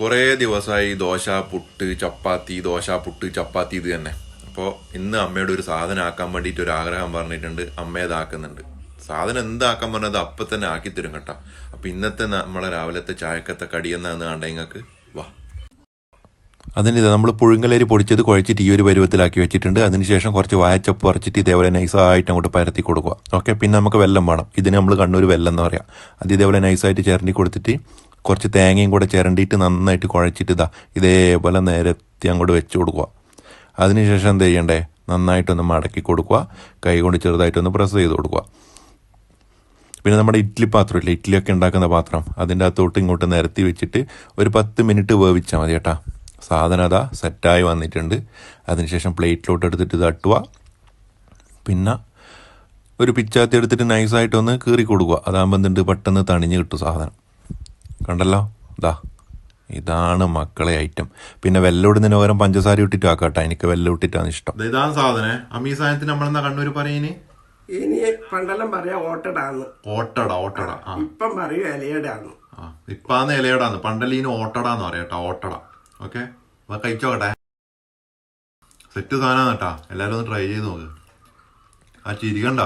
കുറേ ദിവസമായി ദോശ പുട്ട് ചപ്പാത്തി ദോശ പുട്ട് ചപ്പാത്തി ഇത് തന്നെ. അപ്പോൾ ഇന്ന് അമ്മയുടെ ഒരു സാധനം ആക്കാൻ വേണ്ടിയിട്ട് ഒരു ആഗ്രഹം പറഞ്ഞിട്ടുണ്ട്. അമ്മ ഇതാക്കുന്നുണ്ട് സാധനം എന്താക്കാൻ പറഞ്ഞത് അപ്പം തന്നെ ആക്കി തരും കേട്ടോ. അപ്പം ഇന്നത്തെ നമ്മളെ രാവിലത്തെ ചായക്കത്തെ കടിയെന്നാന്ന് കണ്ട നിങ്ങൾക്ക്? വാ. അതിന് നമ്മൾ പുഴുങ്ങലേരി പൊടിച്ചത് കുഴച്ചിട്ട് ഈ ഒരു പരുവത്തിലാക്കി വെച്ചിട്ടുണ്ട്. അതിനുശേഷം കുറച്ച് വായച്ചപ്പ് പറിച്ചിട്ട് ഇതേപോലെ നൈസായിട്ട് അങ്ങോട്ട് പരത്തി കൊടുക്കുക. ഓക്കെ പിന്നെ നമുക്ക് വെല്ലം വേണം. ഇതിന് നമ്മൾ കണ്ണൂർ വെല്ലം എന്ന് പറയാം. അത് ഇതേപോലെ നൈസായിട്ട് ചേർന്നി കൊടുത്തിട്ട് കുറച്ച് തേങ്ങയും കൂടെ ചിരണ്ടിയിട്ട് നന്നായിട്ട് കുഴച്ചിട്ട് ഇതാ ഇതേപോലെ നേരത്തെ അങ്ങോട്ട് വെച്ച് കൊടുക്കുക. അതിനുശേഷം എന്ത് ചെയ്യണ്ടേ? നന്നായിട്ടൊന്ന് മടക്കി കൊടുക്കുക. കൈ കൊണ്ട് ചെറുതായിട്ടൊന്ന് പ്രസ് ചെയ്ത് കൊടുക്കുക. പിന്നെ നമ്മുടെ ഇഡ്ഡലി പാത്രമില്ല ഇഡ്ഡലിയൊക്കെ ഉണ്ടാക്കുന്ന പാത്രം. അതിന്റെ അകത്തോട്ട് ഇങ്ങോട്ട് നിരത്തി വെച്ചിട്ട് ഒരു പത്ത് മിനിറ്റ് വേവിച്ചാൽ മതി കേട്ടാ. സാധനം അതാ സെറ്റായി വന്നിട്ടുണ്ട്. അതിനുശേഷം പ്ലേറ്റിലോട്ട് എടുത്തിട്ട് തട്ടുക പിന്നെ ഒരു പിച്ചാത്തി എടുത്തിട്ട് നൈസായിട്ടൊന്ന് കീറി കൊടുക്കുക. അതാകുമ്പോൾ എന്തുണ്ട്? പെട്ടെന്ന് തണിഞ്ഞ് കിട്ടും സാധനം. കണ്ടല്ലോ? ഇതാ ഇതാണ് മക്കളെ ഐറ്റം പിന്നെ വെള്ളം ഇടുന്നതിന് പകരം പഞ്ചസാര ഇട്ടിട്ട് ആക്കാട്ടെ. എനിക്ക് വെള്ളം ഇട്ടിട്ടാണ് ഇഷ്ടം ഇതാണ് സാധനം. അമ്മീ സാധനത്തിന് നമ്മളെന്താ കണ്ണൂർ പറയുന്നേ ഇനി? പണ്ടെല്ലാം പറയാ ഓട്ടടാന്ന്. ഓട്ടട ഓട്ടട. ഇപ്പം പറയൂ ഇലയടാന്ന് ആ ഇപ്പാന്ന് ഇലയടാന്ന് പണ്ടല്ലീന് ഓട്ടടാന്ന് പറയാട്ടാ ഓട്ടട. ഓക്കെ? അപ്പൊ കഴിച്ചോട്ടെ സെറ്റ് സാധനം കേട്ടാ എല്ലാരും ഒന്ന് ട്രൈ ചെയ്ത് നോക്ക്. ആ ചിരിക്കണ്ട.